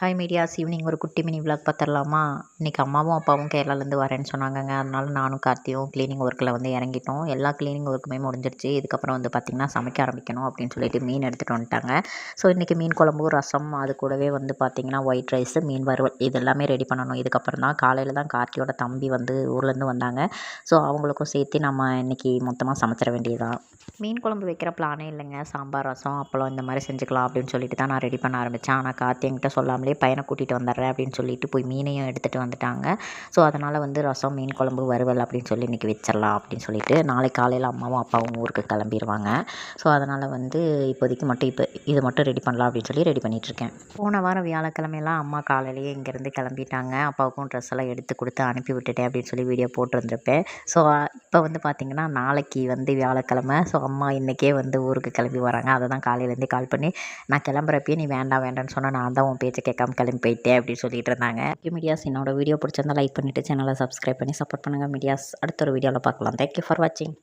Hi medias evening ஒரு குட்டி mini vlog பார்த்துடலாமா? இன்றைக்கி அம்மாவும் அப்பாவும் கேரளாலேருந்து வரேன்னு சொன்னாங்கங்க. அதனால் நானும் கார்த்தியும் க்ளீனிங் ஒர்க்கில் வந்து இறங்கிட்டோம். எல்லா க்ளீனிங் ஒர்க்குமே முடிஞ்சிருச்சு. இதுக்கப்புறம் வந்து பார்த்திங்கன்னா சமைக்க ஆரம்பிக்கணும் அப்படின்னு சொல்லிட்டு மீன் எடுத்துகிட்டு வந்துட்டாங்க. ஸோ இன்றைக்கி மீன் குழம்பு ரசம் அது கூடவே வந்து பார்த்திங்கன்னா ஒயிட் ரைஸு மீன் வறுவல் இது எல்லாமே ரெடி பண்ணணும். இதுக்கப்புறம் தான் காலையில் தான் கார்த்தியோட தம்பி வந்து ஊர்லேருந்து வந்தாங்க. ஸோ அவங்களுக்கும் சேர்த்து நம்ம இன்றைக்கி மொத்தமாக சமைச்சிட வேண்டியதுதான் மீன் குழம்பு வைக்கிற பிளானே இல்லைங்க. சாம்பார் ரசம் அப்பளம் இந்த மாதிரி செஞ்சுக்கலாம் அப்படின்னு சொல்லிட்டு தான் நான் ரெடி பண்ண ஆரம்பித்தேன் ஆனால் கார்த்தி என்கிட்ட சொல்லாமலே பையனை கூட்டிகிட்டு வந்துடுறேன் அப்படின்னு சொல்லிட்டு போய் மீனையும் எடுத்துகிட்டு வந்துட்டாங்க. ஸோ அதனால் வந்து ரசம் மீன் குழம்பு வறுவல் அப்படின்னு சொல்லி இன்றைக்கி வச்சிடலாம் அப்படின்னு சொல்லிட்டு நாளைக்கு காலையில் அம்மாவும் அப்பாவும் ஊருக்கு கிளம்பிடுவாங்க ஸோ அதனால் வந்து இப்போதைக்கு மட்டும் இப்போ இது மட்டும் ரெடி பண்ணலாம் அப்படின்னு சொல்லி ரெடி பண்ணிகிட்ருக்கேன் போன வாரம் வியாழக்கிழமையெல்லாம் அம்மா காலையிலேயே இங்கேருந்து கிளம்பிட்டாங்க. அப்பாவுக்கும் ட்ரெஸ் எல்லாம் எடுத்து கொடுத்து அனுப்பி விட்டுட்டேன் அப்படின்னு சொல்லி வீடியோ போட்டிருந்துருப்பேன். ஸோ இப்போ வந்து பார்த்திங்கன்னா நாளைக்கு வந்து வியாழக்கிழமை. ஸோ அம்மா இன்றைக்கே வந்து ஊருக்கு கிளம்பி வராங்க. அதை தான் காலையிலேருந்தே கால் பண்ணி நான் கிளம்புறப்பயே நீ வேண்டாம் வேண்டாம்னு சொன்னால் நான் தான் உன் பேச்சை கேட்காம கிளம்பி போயிட்டேன் அப்படின்னு சொல்லிட்டு இருந்தாங்க. மீடியாஸ் என்னோட வீடியோ பிடிச்சிருந்தா லைக் பண்ணிவிட்டு சேனலை சப்ஸ்கிரைப் பண்ணி சப்போர்ட் பண்ணுங்கள் மீடியாஸ் அடுத்த ஒரு வீடியோவில் பார்க்கலாம். தேங்க்யூ ஃபார் வாட்சிங்